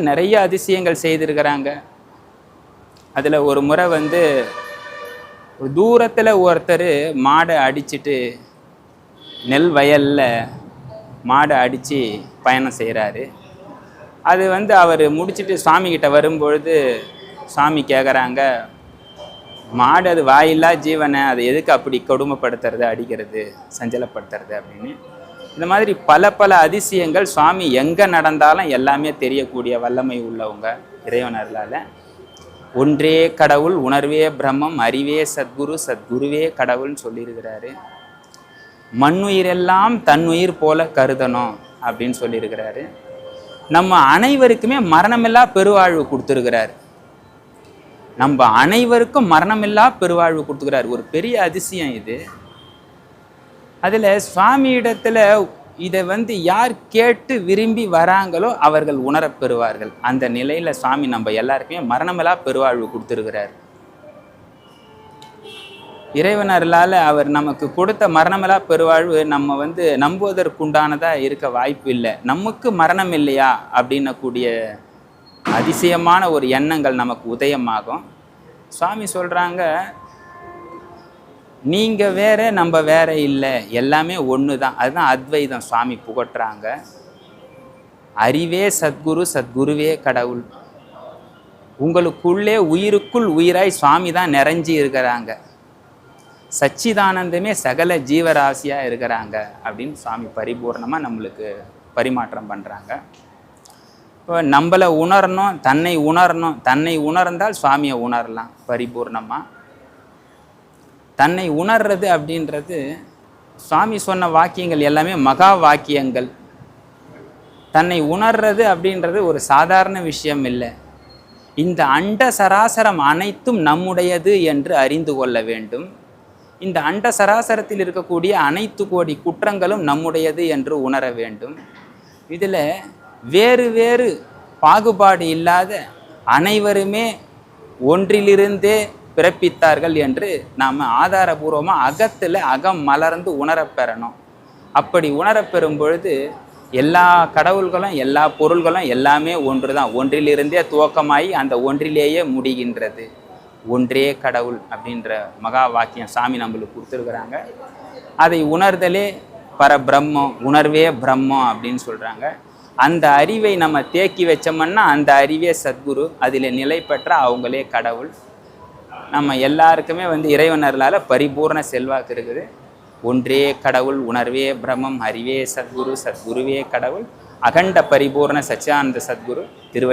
நிறைய அதிசயங்கள் செய்திருக்கிறாங்க. அதில் ஒரு முறை வந்து ஒரு தூரத்தில் ஒருத்தர் மாடை அடிச்சுட்டு நெல் வயலில் மாடை அடித்து பயணம் செய்கிறாரு அது வந்து அவர் முடிச்சிட்டு சுவாமிக்கிட்ட வரும்பொழுது சாமி கேட்குறாங்க மாடு அது வாயில்லா ஜீவனை அதை எதுக்கு அப்படி கொடுமைப்படுத்துறது அடிக்கிறது சஞ்சலப்படுத்துறது? அப்படின்னு. இந்த மாதிரி பல பல அதிசயங்கள் சுவாமி எங்கே நடந்தாலும் எல்லாமே தெரியக்கூடிய வல்லமை உள்ளவங்க இறைவனர்களால் ஒன்றே கடவுள் உணர்வே பிரம்மம் அறிவே சத்குரு சத்குருவே கடவுள்னு சொல்லியிருக்கிறாரு. மண்ணுயிரெல்லாம் தன்னுயிர் போல கருதணும் அப்படின்னு சொல்லியிருக்கிறாரு. நம்ம அனைவருக்குமே மரணமில்லா பெருவாழ்வு கொடுத்துருக்கிறார். நம்ம அனைவருக்கும் மரணமில்லா பெருவாழ்வு கொடுத்துக்கிறார் ஒரு பெரிய அதிசயம் இது. அதில் சுவாமியிடத்தில் இதை வந்து யார் கேட்டு விரும்பி வராங்களோ அவர்கள் உணரப்பெறுவார்கள் அந்த நிலையில் சுவாமி நம்ம எல்லாருக்குமே மரணமில்லா பெருவாழ்வு கொடுத்துருக்கிறார். இறைவனர்களால் அவர் நமக்கு கொடுத்த மரணமில்லா பெருவாழ்வு நம்ம வந்து நம்புவதற்குண்டானதாக இருக்க வாய்ப்பு இல்லை. நமக்கு மரணம் இல்லையா அப்படின்னக்கூடிய அதிசயமான ஒரு எண்ணங்கள் நமக்கு உதயமாகும். சுவாமி சொல்கிறாங்க நீங்கள் வேற நம்ம வேற இல்லை. எல்லாமே ஒன்று தான் அதுதான் அத்வைதம். சுவாமி புகட்டுறாங்க. அறிவே சத்குரு சத்குருவே கடவுள். உங்களுக்குள்ளே உயிருக்குள் உயிராய் சுவாமி தான் நிறைஞ்சி இருக்கிறாங்க. சச்சிதானந்தமே சகல ஜீவராசியாக இருக்கிறாங்க அப்படின்னு சுவாமி பரிபூர்ணமாக நம்மளுக்கு பரிமாற்றம் பண்ணுறாங்க இப்போ நம்மளை உணரணும் தன்னை உணரணும். தன்னை உணர்ந்தால் சுவாமியை உணரலாம் பரிபூர்ணமாக தன்னை உணர்றது அப்படின்றது சுவாமி சொன்ன வாக்கியங்கள் எல்லாமே மகா வாக்கியங்கள். தன்னை உணர்றது அப்படின்றது ஒரு சாதாரண விஷயம் இல்லை. இந்த அண்ட சராசரம் அனைத்தும் நம்முடையது என்று அறிந்து கொள்ள வேண்டும். இந்த அண்ட சராசரத்தில் இருக்கக்கூடிய அனைத்து கோடி குற்றங்களும் நம்முடையது என்று உணர வேண்டும். இதில் வேறு வேறு பாகுபாடு இல்லாத அனைவருமே ஒன்றிலிருந்தே பிறப்பித்தார்கள் என்று நாம் ஆதாரபூர்வமாக அகத்தில் அகம் மலர்ந்து உணரப் பெறணும். அப்படி உணரப்பெறும் பொழுது எல்லா கடவுள்களும் எல்லா பொருள்களும் எல்லாமே ஒன்று தான் ஒன்றிலிருந்தே துவக்கமாகி அந்த ஒன்றிலேயே முடிகின்றது. ஒன்றே கடவுள் அப்படின்ற மகா வாக்கியம் சாமி நம்மளுக்கு கொடுத்துருக்குறாங்க. அதை உணர்தலே பரபிரம்மம் உணர்வே பிரம்மம் அப்படின்னு சொல்கிறாங்க அந்த அறிவை நம்ம தேக்கி வச்சோம்னா அந்த அறிவே சத்குரு அதில் நிலை பெற்ற அவங்களே கடவுள். நம்ம எல்லாருக்குமே வந்து இறைவனர்களால் பரிபூர்ண செல்வாக்கு இருக்குது. ஒன்றே கடவுள் உணர்வே பிரம்மம் அறிவே சத்குரு சத்குருவே கடவுள் அகண்ட பரிபூர்ண சச்சியானந்த சத்குரு திருவடி